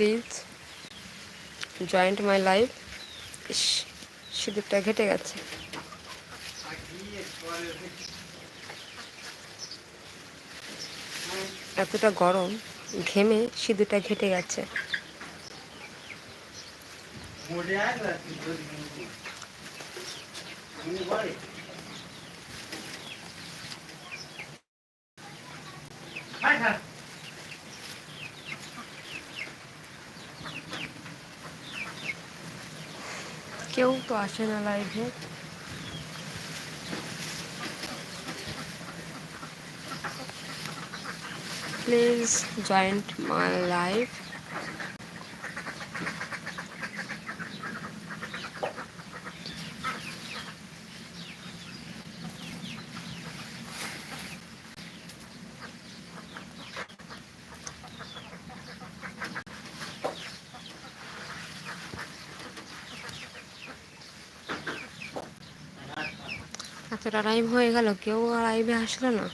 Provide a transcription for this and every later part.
Please join my life সিঁদুরটা ঘেটে গেছে। এতটা গরম ঘেমে সিঁদুরটা ঘেটে গেছে। কেউ তো আসে না লাইভে প্লিজ জয়েন্ট মাই লাইফ এতটা টাইম হয়ে গেল কেউ আর আইবে আসলো না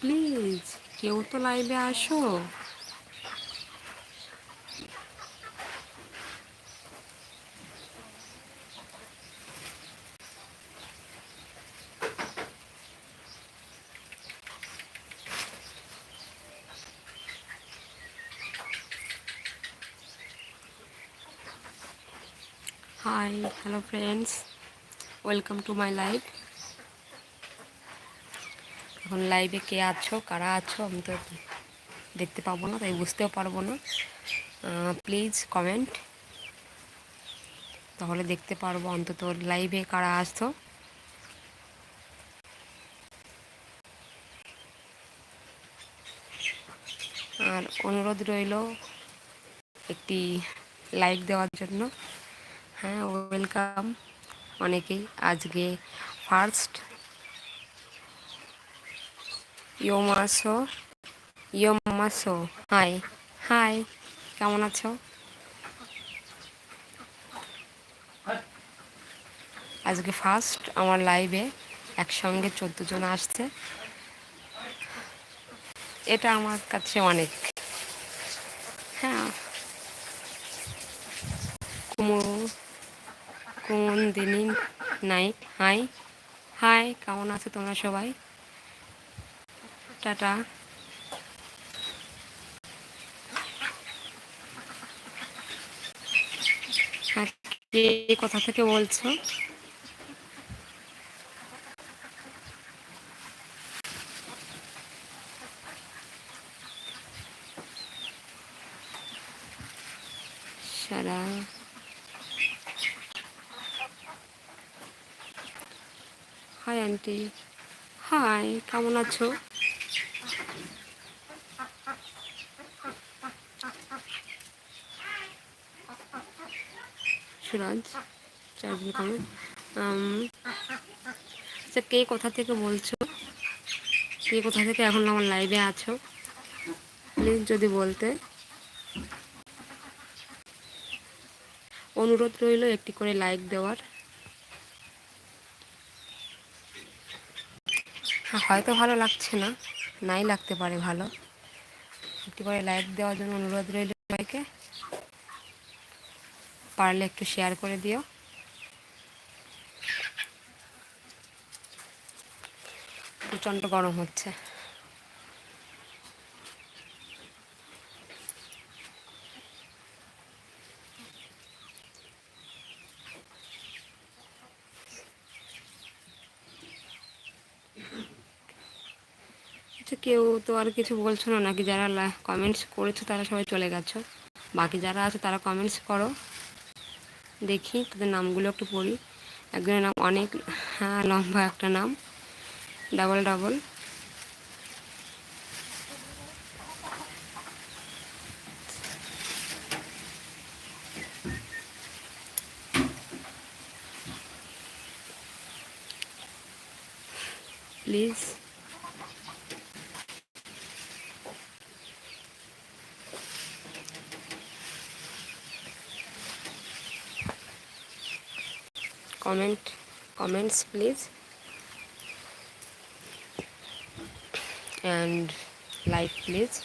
প্লিজ কেউ তো লাইভে আসো। Hi hello friends welcome to my live এখন লাইভে কে আছো, কারা আছো, আমি তো দেখতে পাবো না, তাই বুঝতেও পারব না। প্লিজ কমেন্ট তাহলে দেখতে পারব অন্তত লাইভে কারা আসতো আর অনুরোধ রইল একটি লাইক দেওয়ার জন্য। হ্যাঁ ওয়েলকাম অনেকেই। আজকে ফার্স্ট ইয়োমাসো ইয়োমাসো হাই হাই কেমন আছো আজকে ফার্স্ট আমার লাইভে একসঙ্গে চোদ্দ জন আসছে। এটা আমার কাছে অনেক। হ্যাঁ। দিনই নাইট হাই হাই কেমন আছো তোমরা সবাই? টাটা কোথা থেকে বলছো? সারা। হাই আন্টি হাই কেমন আছো? সুরাজ আচ্ছা কে কোথা থেকে বলছো? কে কোথা থেকে এখন আমার লাইভে আছো? প্লিজ যদি বলতে। অনুরোধ রইল একটি করে লাইক দেওয়ার। হয়তো ভালো লাগছে না, নাই লাগতে পারে ভালো। একটি করে লাইক দেওয়ার জন্য অনুরোধ রইল সবাইকে। পারলে একটু শেয়ার করে দিও। প্রচণ্ড গরম হচ্ছে। আচ্ছা কেউ তো আর কিছু বলছো না নাকি? যারা কমেন্টস করেছ তারা সবাই চলে গেছো। বাকি যারা আছে তারা কমেন্টস করো। দেখি, তাদের নামগুলো একটু পড়ি একজনের নাম অনেক হ্যাঁ লম্বা একটা নাম। Double double. Please. Comments, please. And like, please.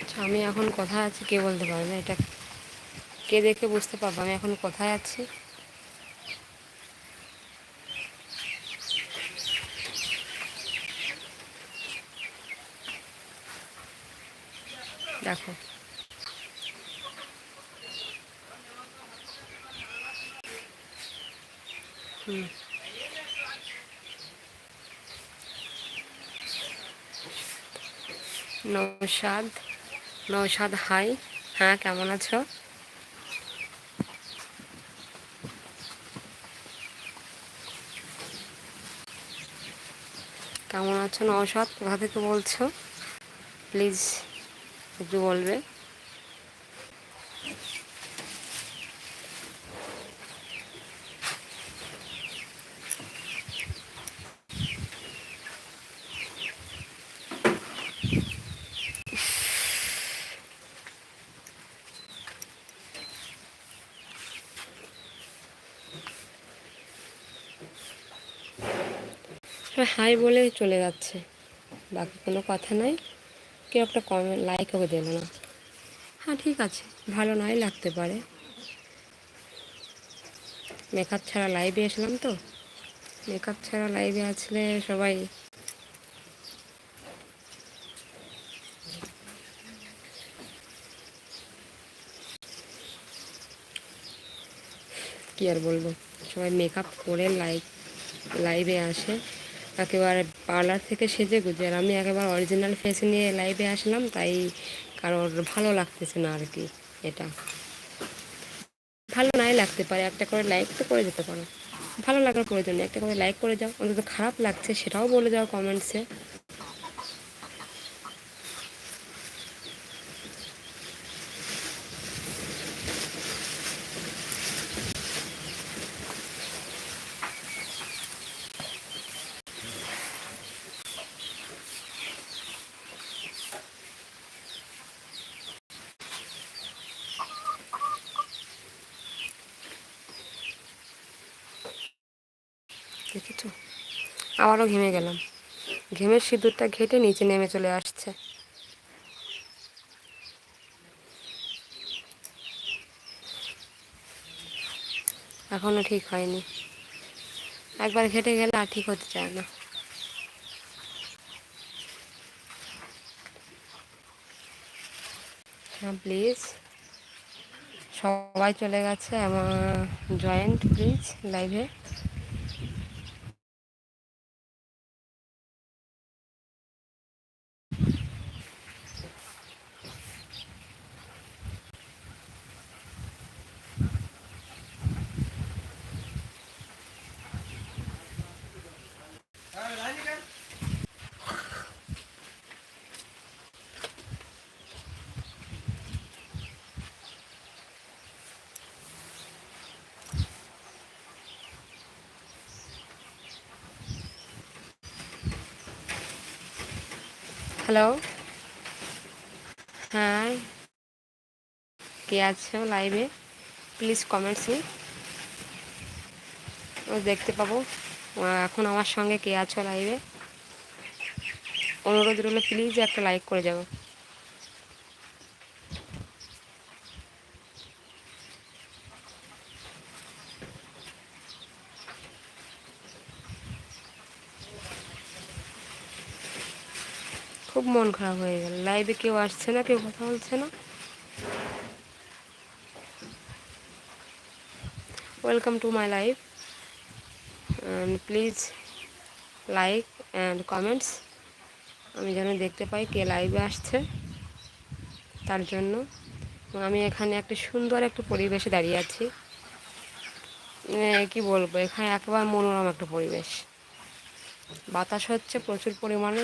আচ্ছা আমি এখন কোথায় আছি? কে বলতে পারবে এটা কে দেখে বুঝতে পারব? আমি এখন কোথায় আছি? দেখো হুম। নৌসাদ নৌসাদ হাই। হ্যাঁ কেমন আছো? কেমন আছো নৌসাদ কোথা থেকে বলছো? প্লিজ। একটু বলবে। হাই বলে চলে যাচ্ছে। বাকি কোনো কথা নাই। কেউ একটা কমেন্ট লাইকও দিল না। হ্যাঁ ঠিক আছে। ভালো নয়, লাগতে পারে। মেকআপ ছাড়া লাইভে আসলাম তো। মেকআপ ছাড়া লাইভে আসলে সবাই কী আর বলব? সবাই মেকআপ করে লাইভ লাইভে আসে। একেবারে পার্লার থেকে সেজে গুজে আর আমি একেবারে অরিজিনাল ফেস নিয়ে লাইভে আসলাম, তাই কারোর ভালো লাগতেছে না আর কি এটা। ভালো নাই লাগতে পারে, একটা করে লাইক তো করে যেতে পারো। ভালো লাগার প্রয়োজন নেই, একটা করে লাইক করে যাও, অন্তত খারাপ লাগছে সেটাও বলে যাও কমেন্টসে দেখেছ? আবারও ঘেমে গেলাম। ঘেমের সিঁদুরটা ঘেটে নিচে নেমে চলে আসছে। এখনও ঠিক হয়নি। একবার ঘেটে গেলে আর ঠিক হতে চায় না। হ্যাঁ প্লিজ সবাই চলে গেছে আমার জয়েন্ট প্লিজ লাইভে হ্যালো হ্যাঁ কে আছো লাইভে প্লিজ কমেন্টসে ও দেখতে পাবো। এখন আমার সঙ্গে কে আছো লাইভে অনুরোধ রইল প্লিজ একটা লাইক করে যাব মন খারাপ হয়ে গেল। লাইভে কেউ আসছে না, কেউ কথা বলছে না। Welcome to my life please like and comments আমি যেন দেখতে পাই কে লাইভে আসছে তার জন্য। আমি এখানে একটা সুন্দর একটা পরিবেশে দাঁড়িয়ে আছি। কি বলব? এখানে একেবারে মনোরম একটা পরিবেশ। বাতাস হচ্ছে প্রচুর পরিমাণে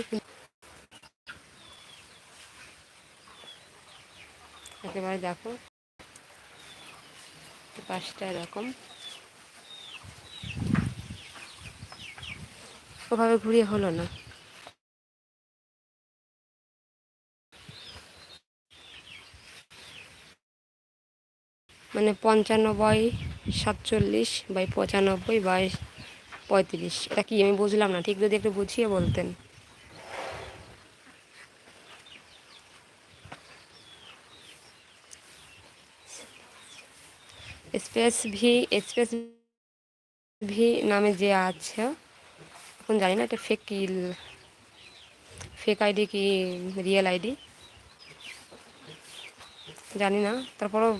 একেবারে দেখো। পাশটা এরকম। ওভাবে ঘুরিয়ে হলো না। মানে পঞ্চান্ন বাই সাতচল্লিশ বাই পঁচানব্বই বাই পঁয়ত্রিশ। এটা কি আমি বুঝলাম না? ঠিক যদি একটু বুঝিয়ে বলতেন। স্পেস ভি স্পেস ভি নামে যে আছে, এখন জানি না, এটা ফেক কি ফেক আইডি কি রিয়েল আইডি জানি না, তারপরও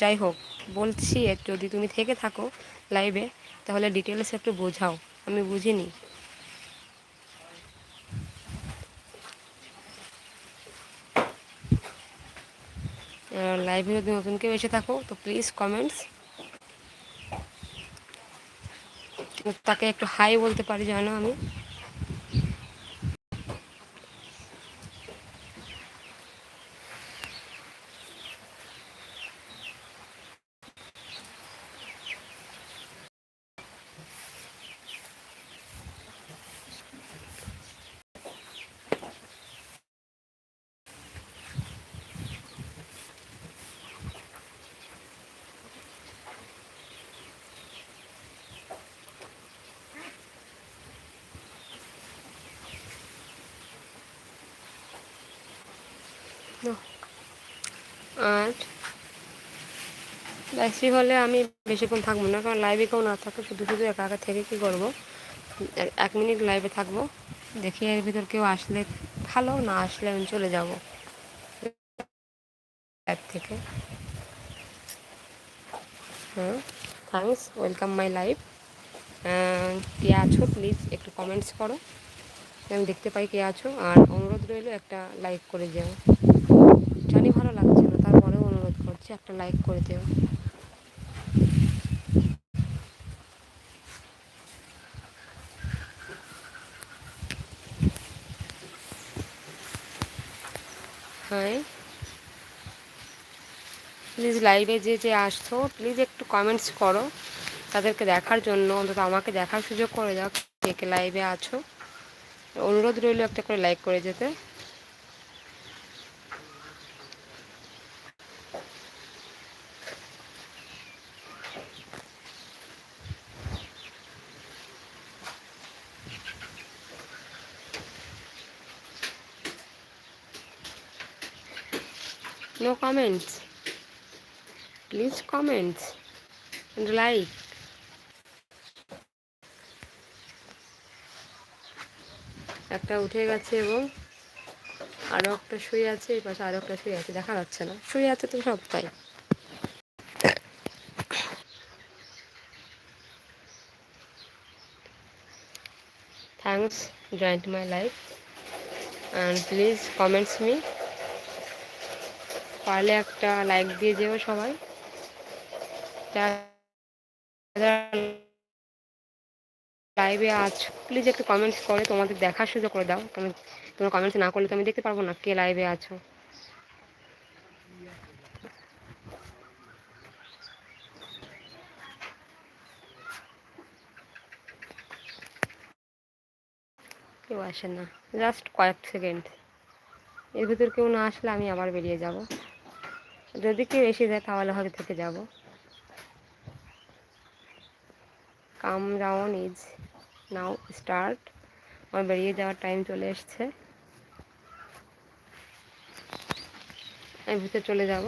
যাই হোক, বলছি যদি তুমি থেকে থাকো লাইভে তাহলে ডিটেলস একটু বোঝাও, আমি বুঝিনি। লাইভে যদি নতুন কেউ এসে থাকো, তো প্লিজ কমেন্টস তাকে একটু হাই বলতে পারি জানো আমি? আর বেশি হলে আমি বেশিক্ষণ থাকব না, কারণ লাইভে কেউ না থাকে, শুধু শুধু একা একা থেকে কী করব? এক মিনিট লাইভে থাকব। দেখি এর ভিতর কেউ আসলে ভালো, না আসলে আমি চলে যাব। লাইভ থেকে। হ্যাঁ থ্যাংকস ওয়েলকাম মাই লাইভ কে আছো? প্লিজ একটু কমেন্টস করো। আমি দেখতে পাই কে আছো। আর অনুরোধ রইল একটা লাইক করে যাও। জানি ভালো লাগছে না তারপরেও অনুরোধ করছি, একটা লাইক করে দেও। প্লিজ লাইভে যে যে আসছো প্লিজ একটু কমেন্টস করো, তাদেরকে দেখার জন্য, অন্তত আমাকে দেখার সুযোগ করে দাও, কে কে লাইভে আছো। অনুরোধ রইল একটা করে লাইক করে যেতে। No comments. Please comment and like. একটা উঠে গেছে এবং আরও একটা শুয়ে আছে, এই পাশে আরও একটা শুয়ে আছে, দেখা যাচ্ছে না। শুয়ে আছে তো সব, তাই। Thanks join my life and please comments me পারলে একটা লাইক দিয়ে যেও সবাই। লাইভে আছো প্লিজ একটু কমেন্টস করে, তোমাদের দেখার সুযোগ করে দাও। তুমি, তোমার কমেন্টস না করলে তো আমি দেখতে পারব না কে লাইভে আছো। কেউ আসে না জাস্ট কয়েক সেকেন্ড এর ভিতর কেউ না আসলে আমি আবার বেরিয়ে যাব। যদি কেউ এসে যায়, তাহলে হয়তো থেকে যাব। Calm down is now start আমার বেরিয়ে যাওয়ার টাইম চলে এসছে। আমি ভিতরে চলে যাব।